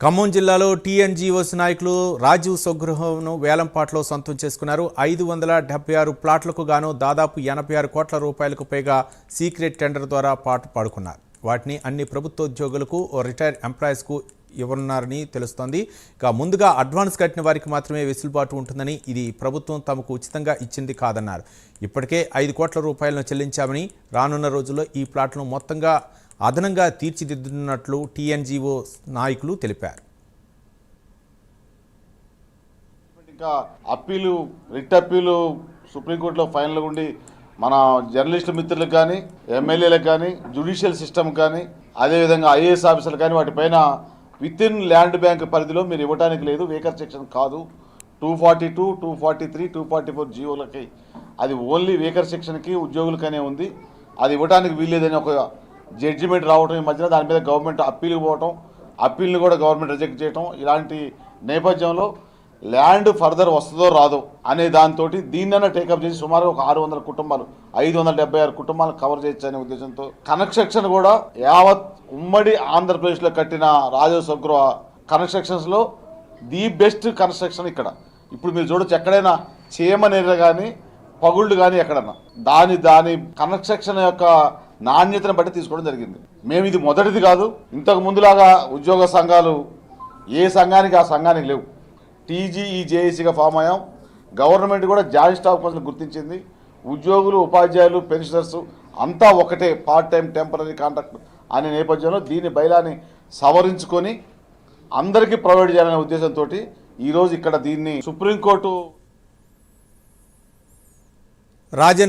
ఖమ్మం జిల్లాలో టీఎన్జీఓస్ నాయకులు రాజీవ్ స్వగృహంను వేలంపాట్లో సొంతం చేసుకున్నారు. ఐదు వందల డెబ్బై ఆరు ప్లాట్లకు గాను దాదాపు ఎనభై ఆరు కోట్ల రూపాయలకు పైగా సీక్రెట్ టెండర్ ద్వారా పాటు పాడుకున్నారు. వాటిని అన్ని ప్రభుత్వ ఉద్యోగులకు ఓ రిటైర్డ్ ఎంప్లాయీస్కు ఇవ్వనున్నారని తెలుస్తోంది. ఇక ముందుగా అడ్వాన్స్ కట్టిన వారికి మాత్రమే వెసులుబాటు ఉంటుందని ఇది ప్రభుత్వం తమకు ఉచితంగా ఇచ్చింది కాదన్నారు. ఇప్పటికే ఐదు కోట్ల రూపాయలను చెల్లించామని రానున్న రోజుల్లో ఈ ప్లాట్లను మొత్తంగా అదనంగా తీర్చిదిద్దుతున్నట్లు టీఎన్జీఓ నాయకులు తెలిపారు. ఇంకా అప్పీలు రిట్ అప్పీలు సుప్రీంకోర్టులో ఫైనల్ ఉండి మన జర్నలిస్టు మిత్రులకు కానీ ఎమ్మెల్యేలకు కానీ జ్యుడిషియల్ సిస్టమ్ కానీ అదేవిధంగా ఐఏఎస్ ఆఫీసర్లు కానీ వాటిపైన విత్ ఇన్ ల్యాండ్ బ్యాంక్ పరిధిలో మీరు ఇవ్వడానికి లేదు వేకర్ సెక్షన్ కాదు. Two forty two two forty three two forty four జియోలకి అది ఓన్లీ వేకర్ సెక్షన్కి ఉద్యోగులకనే ఉంది. అది ఇవ్వడానికి వీల్లేదని ఒక జడ్జిమెంట్ రావడం ఈ మధ్యన దాని మీద గవర్నమెంట్ అప్పీల్కి పోవటం అప్పీల్ని కూడా గవర్నమెంట్ రిజెక్ట్ చేయటం ఇలాంటి నేపథ్యంలో ల్యాండ్ ఫర్దర్ వస్తుందో రాదో అనే దాంతో దీన్నైనా టేకప్ చేసి సుమారు ఒక ఆరు వందల కుటుంబాలు ఐదు వందల డెబ్బై ఆరు కుటుంబాలు కవర్ చేయొచ్చు అనే ఉద్దేశంతో కన్స్ట్రక్షన్ కూడా యావత్ ఉమ్మడి ఆంధ్రప్రదేశ్లో కట్టిన రాజస్వగృహ కన్స్ట్రక్షన్స్లో ది బెస్ట్ కన్స్ట్రక్షన్ ఇక్కడ. ఇప్పుడు మీరు చూడొచ్చు ఎక్కడైనా చీమనేర కానీ పగుళ్ళు కానీ ఎక్కడన్నా. దాని దాని కన్స్ట్రక్షన్ యొక్క నాణ్యతను బట్టి తీసుకోవడం జరిగింది. మేము ఇది మొదటిది కాదు ఇంతకు ముందులాగా ఉద్యోగ సంఘాలు ఏ సంఘానికి ఆ సంఘానికి లేవు. టీజీఈ జేఏసీగా ఫామ్ అయ్యాం. గవర్నమెంట్ కూడా జాయింట్ స్టాఫ్ కోసం గుర్తించింది. ఉద్యోగులు ఉపాధ్యాయులు పెన్షనర్స్ అంతా ఒకటే పార్ట్ టైం టెంపరీ కాంట్రాక్ట్ అనే నేపథ్యంలో దీని బయలాన్ని సవరించుకొని అందరికీ ప్రొవైడ్ చేయాలనే ఉద్దేశంతో ఈరోజు ఇక్కడ దీన్ని సుప్రీంకోర్టు రాజన్న